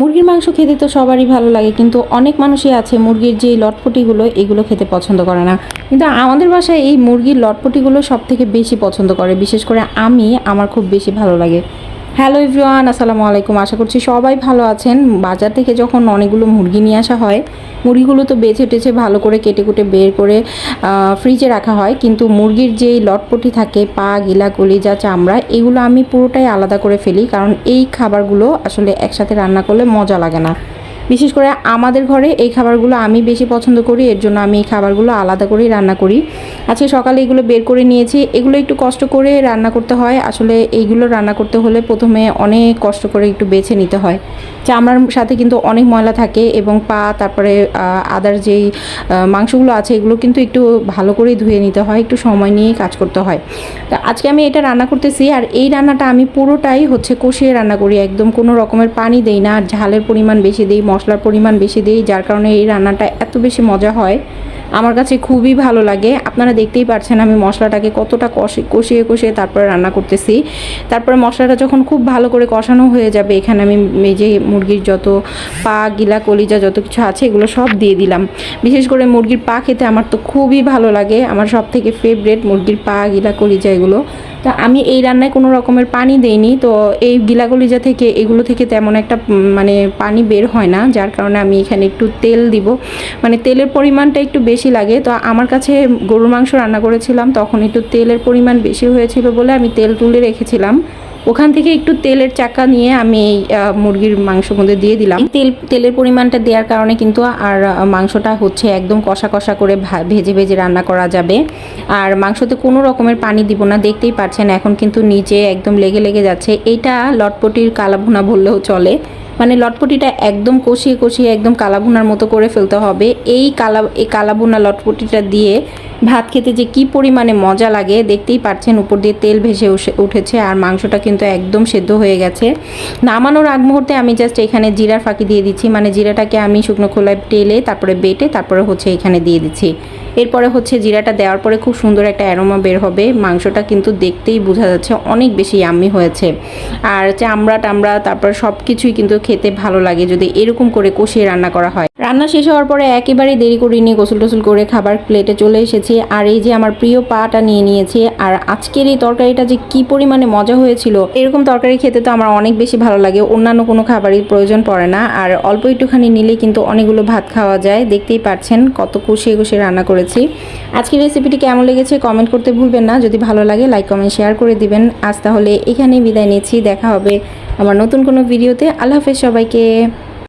মুরগির মাংস খেতে তো সবারই ভালো লাগে, কিন্তু অনেক মানুষই আছে মুরগির যে লটপটিগুলো, এগুলো খেতে পছন্দ করে না। কিন্তু আমাদের বাসায় এই মুরগির লটপটিগুলো সব থেকে বেশি পছন্দ করে, বিশেষ করে আমি, আমার খুব বেশি ভালো লাগে। হ্যালো ইভরিওয়ান আসসালামু আলাইকুম। আশা করছি সবাই ভালো আছেন। বাজার থেকে যখন অনেকগুলো মুরগি নিয়ে আসা হয়, মুরগিগুলো তো বেছে টেছে ভালো করে কেটে কুটে বের করে ফ্রিজে রাখা হয়। কিন্তু মুরগির যেই লটপটি থাকে, পা, গিলা যা চামড়া, এগুলো আমি পুরোটাই আলাদা করে ফেলি। কারণ এই খাবারগুলো আসলে একসাথে রান্না করলে মজা লাগে না। বিশেষ করে আমাদের ঘরে এই খাবারগুলো আমি বেশি পছন্দ করি, এর জন্য আমি এই খাবারগুলো আলাদা করেই রান্না করি। আজকে সকালে এগুলো বের করে নিয়েছি, এগুলো একটু কষ্ট করে রান্না করতে হয়। আসলে এইগুলো রান্না করতে হলে প্রথমে অনেক কষ্ট করে একটু বেছে নিতে হয়। চামড়ার সাথে কিন্তু অনেক ময়লা থাকে এবং পা, তারপরে আদার যেই মাংসগুলো আছে এগুলো কিন্তু একটু ভালো করে ধুয়ে নিতে হয়, একটু সময় নিয়ে কাজ করতে হয়। তা আজকে আমি এটা রান্না করতেছি আর এই রান্নাটা আমি পুরোটাই হচ্ছে কষিয়ে রান্না করি। একদম কোনো রকমের পানি দেই না, আর ঝালের পরিমাণ বেশি দিই মশলার পরিমাণ বেশি দিই, যার কারণে এই রান্নাটা এত বেশি মজা হয়। আমার কাছে খুবই ভালো লাগে। আপনারা দেখতেই পাচ্ছেন আমি মশলাটাকে কতটা কষে, কষিয়ে কষিয়ে তারপরে রান্না করতেছি। তারপরে মশলাটা যখন খুব ভালো করে কষানো হয়ে যাবে, এখানে আমি এই যে মুরগির যত পা, গিলা, কলিজা যত কিছু আছে, এগুলো সব দিয়ে দিলাম। বিশেষ করে মুরগির পা খেতে আমার তো খুবই ভালো লাগে। আমার সব থেকে ফেভারেট মুরগির পা, গিলা, কলিজা এগুলো। তা আমি এই রান্নায় কোনো রকমের পানি দেইনি, তো এই গিলা কলিজা থেকে, এগুলো থেকে তেমন একটা মানে পানি বের হয় না, যার কারণে আমি এখানে একটু তেল দিব। মানে তেলের পরিমাণটা একটু বেশি লাগে, তো আমার কাছে গরুর মাংস রান্না করেছিলাম, তখন একটু তেলের পরিমাণ বেশি হয়েছিল বলে আমি তেল তুলে রেখেছিলাম। ওখান থেকে একটু তেলের চাকা নিয়ে আমি এই মুরগির মাংস মধ্যে দিয়ে দিলাম। তেল, তেলের পরিমাণটা দেওয়ার কারণে কিন্তু আর মাংসটা হচ্ছে একদম কষা কষা করে ভেজে ভেজে রান্না করা যাবে। আর মাংসতে কোনো রকমের পানি দিব না, দেখতেই পাচ্ছেন এখন কিন্তু নিচে একদম লেগে লেগে যাচ্ছে। এটা লটপটির কালাভুনা বললেও চলে। মানে লটপটিটা একদম কষিয়ে কষিয়ে একদম কালাভুনার মতো করে ফেলতে হবে। এই কালা, এই কালাভুনা লটপটিটা দিয়ে ভাত খেতে যে কি পরিমাণে মজা লাগে, দেখতেই পাচ্ছেন উপর দিয়ে তেল ভেসে উঠেছে আর মাংসটা কিন্তু একদম সেদ্ধ হয়ে গেছে। নামানোর আগ মুহূর্তে আমি জাস্ট এখানে জিরার ফাঁকি দিয়ে দিচ্ছি মানে জিরাটাকে আমি শুকনো খোলায় টেলে তারপরে বেটে, তারপরে হচ্ছে এখানে দিয়ে দিচ্ছি। এরপরে হচ্ছে জিরাটা দেওয়ার পরে খুব সুন্দর একটা অ্যারোমা বের হবে। মাংসটা কিন্তু দেখতেই বোঝা যাচ্ছে অনেক বেশি ইয়াম্মি হয়েছে। আর চামড়া টামড়া তারপর সব কিছুই কিন্তু খেতে ভালো লাগে যদি এরকম করে কষিয়ে রান্না করা হয়। রান্না শেষ হওয়ার পরে একেবারে দেরি করিনি গোসল টোসল করে খাবার প্লেটে চলে এসেছি। আর এই যে আমার প্রিয় পাটা নিয়ে নিয়েছি, আর আজকের এই তরকারিটা যে কি পরিমাণে মজা হয়েছিল, এরকম তরকারি খেতে তো আমার অনেক বেশি ভালো লাগে, অন্যান্য কোনো খাবারই প্রয়োজন পড়ে না। আর অল্প একটুখানি নিলে কিন্তু অনেকগুলো ভাত খাওয়া যায়, দেখতেই পাচ্ছেন কত কষিয়ে কষিয়ে রান্না করেছি। আজকের রেসিপিটি কেমন লেগেছে কমেন্ট করতে ভুলবেন না, যদি ভালো লাগে লাইক কমেন্ট শেয়ার করে দিবেন। আজ তাহলে এখানেই বিদায় নিচ্ছি, দেখা হবে আমার নতুন কোনো ভিডিওতে আল্লাহ হাফেজ সবাইকে।